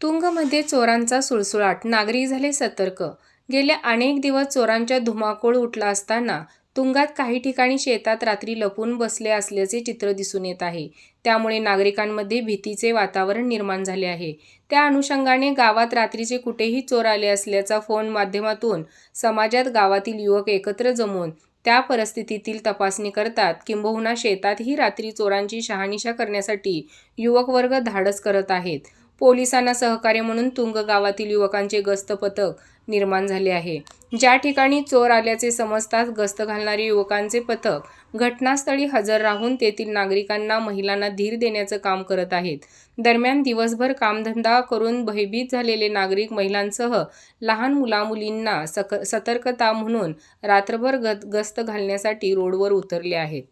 तुंगमध्ये चोरांचा सुळसुळाट नागरिक झाले सतर्क. गेले अनेक दिवस चोरांच्या धुमाकूळ उठला असताना तुंगात काही ठिकाणी शेतात रात्री लपून बसले असल्याचे चित्र दिसून येत आहे. त्यामुळे नागरिकांमध्ये भीतीचे वातावरण निर्माण झाले आहे. त्या अनुषंगाने गावात रात्रीचे कुठेही चोर आले असल्याचा फोन माध्यमातून समाजात गावातील युवक एकत्र जमून त्या परिस्थितीतील तपासणी करतात. किंबहुना शेतातही रात्री चोरांची शहानिशा करण्यासाठी युवकवर्ग धाडस करत आहेत. पोलिसांना सहकार्य म्हणून तुंग गावातील युवकांचे गस्त पथक निर्माण झाले आहे. ज्या ठिकाणी चोर आल्याचे समजताच गस्त घालणारे युवकांचे पथक घटनास्थळी हजर राहून तेथील नागरिकांना महिलांना धीर देण्याचं काम करत आहेत. दरम्यान दिवसभर कामधंदा करून भयभीत झालेले नागरिक महिलांसह लहान मुलामुलींना सक सतर्कता म्हणून रात्रभर गत गस्त घालण्यासाठी रोडवर उतरले आहेत.